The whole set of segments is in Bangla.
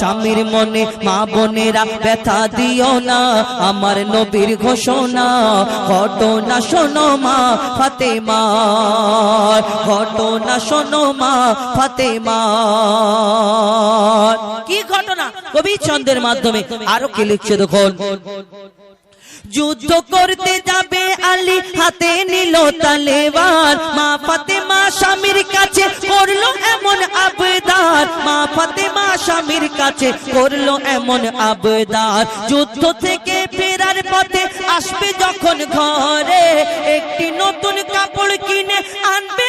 স্বামীর মনে মা বোনেরা ব্যথা দিও না, আমার নবীর ঘোষণা। ঘটনা শোনো মা ফাতেমার ঘটনা শোনো মা ফাতেমার কি ঘটনা? কবি চন্দ্রের মাধ্যমে আরও কি লিখছে দেখুন। যুদ্ধ করতে যাবে আলী, হাতে নিল তালেবার মা ফাতেমা স্বামীর কাছে করল এমন আবেদার মা ফাতেমা স্বামীর কাছে করল এমন আবেদার। যুদ্ধ থেকে ফেরার পথে আসবে যখন ঘরে একটি নতুন কাপড় কিনে আনবে।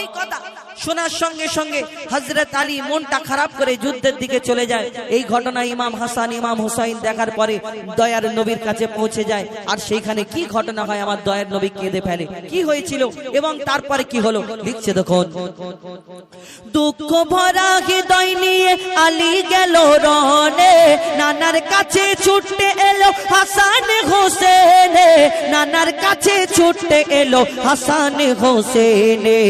এই কথা শোনার সঙ্গে সঙ্গে হজরত আলী মনটা খারাপ করে যুদ্ধের দিকে চলে যায়। এই ঘটনা ইমাম হাসান, ইমাম হুসাইন দেখার পরে দয়ার নবীর কাছে পৌঁছে যায়। আর সেইখানে কি ঘটনা হয় আমার দয়ার নবী কেঁদে ফেলে। কি হয়েছিল এবং তারপরে কি হলো? লিখছে দেখুন। দুঃখ ভরা হৃদয় নিয়ে আলী গেল রনে নানার কাছে ছুটতে এলো হাসান হোসেনে। নানার কাছে ছুটতে এলো হাসান হোসেনে।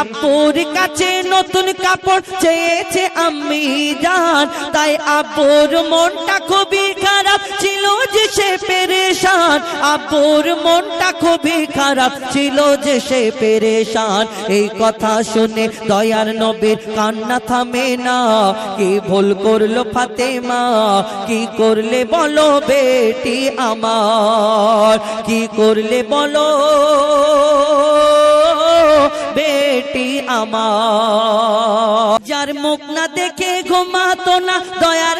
আপুর কাছে নতুন কাপড় চেয়েছে আমি জান। তাই আপুর মনটা খুবই খারাপ ছিল যে সে পেরেশান। আপুর মনটা খুবই খারাপ ছিল যে সে পেরেশান। এই কথা শুনে দয়ার নবীর কান্না থামে না। কি ভুল করল ফাতেমা? কি করলে বলো বেটি আমার? কি করলে বলো? বেটি আমার। যার মুখ না দেখে ঘুমাতো না দয়ার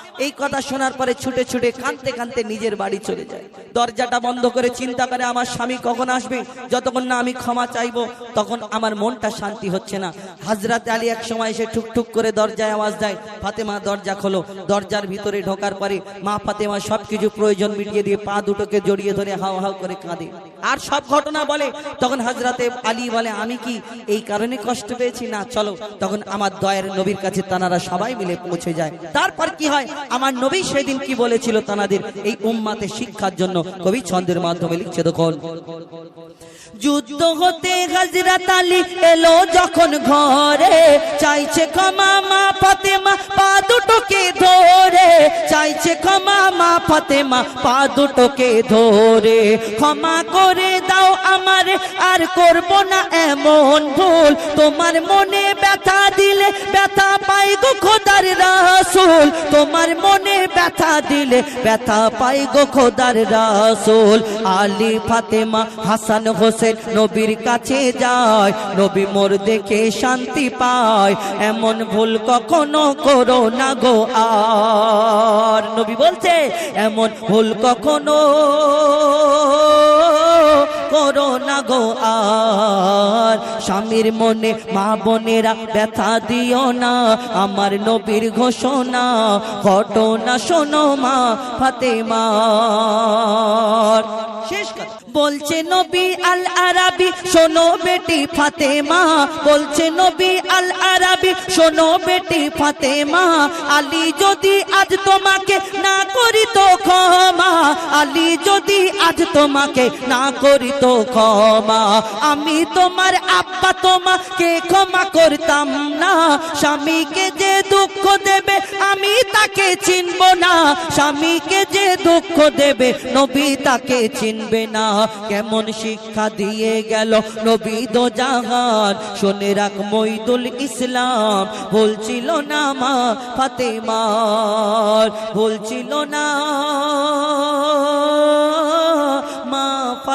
এই কথা শোনার পরে ছুটে ছুটে কাঁদতে কাঁদতে নিজের বাড়ি চলে যায়। দরজাটা বন্ধ করে চিন্তা করে, আমার স্বামী কখন আসবে? যতক্ষণ না আমি ক্ষমা চাইব, তখন আমার মনটা শান্তি হচ্ছে না। হাজরাত আলী এক সময় এসে ঠুকঠুক করে দরজায় আওয়াজ দেয়, ফাতেমা, দরজা খোলো। দরজার ভিতরে ঢোকার পরে মা ফাতেমা সবকিছু প্রয়োজন মিটিয়ে দিয়ে পা দুটোকে জড়িয়ে ধরে হাও হাও করে কাঁদে। আর সব ঘটনা বলে, তখন হাজরাতে আলী বলে, আমি কি এই কারণে কষ্ট পেয়েছি? না, চলো। তখন আমার দয়ের নবীর কাছে তানারা সবাই মিলে পৌঁছে যায়। তারপর কি হয়? আমার নবী সেদিন কি বলেছিল তানাদের এই উম্মাতে শিক্ষার জন্য? কবি ছন্দের মাধ্যমে লিখছে, দেখুন। যুদ্ধ হতে হাজরাত আলী এলো যখন ঘরে, চাইছে ক্ষমা মা ফাতেমা, পা দুটোকে ধরে। চাইছে ক্ষমা মা ফাতেমা, পা দুটোকে ধরে। ক্ষমা দাও আমার, আর করব না এমন ভুল। তোমার মনে ব্যথা দিলে ব্যথা পাই গো খোদার রাসূল। তোমার মনে ব্যথা দিলে ব্যথা পাই গো খোদার রাসূল। আলী, ফাতেমা, হাসান, হোসেন নবীর কাছে যায়। নবী মোর দেখে শান্তি পায়। এমন ভুল কখনো করো না গো আর। নবী বলছে, এমন ভুল কখনো গো, আর স্বামীর মনে মা বোনেরা ব্যথা দিও না। আমার নবীর ঘোষণা, ঘটনা শোনো মা ফাতেমার শেষ কথা। বলছে নবী আল আরাবি শোনো বেটি ফাতেমা। বলছে নবী আল আরাবি শোনো বেটি ফাতেমা। আলী যদি আজ তোমাকে না করি তো ক্ষমা। আলী যদি আজ তোমাকে না করি তো ক্ষমা। আমি তোমার আপা তোমাকে ক্ষমা করতাম না। স্বামীকে যে দুঃখ দেবে, আমি তাকে চিনব না। স্বামীকে যে দুঃখ দেবে, নবী তাকে চিনবে না। কেমন শিক্ষা দিয়ে গেল নবী দো জাহান। শোনে রাখ মইদুল ইসলাম, বলছিল না মা ফাতেমার, বলছিল না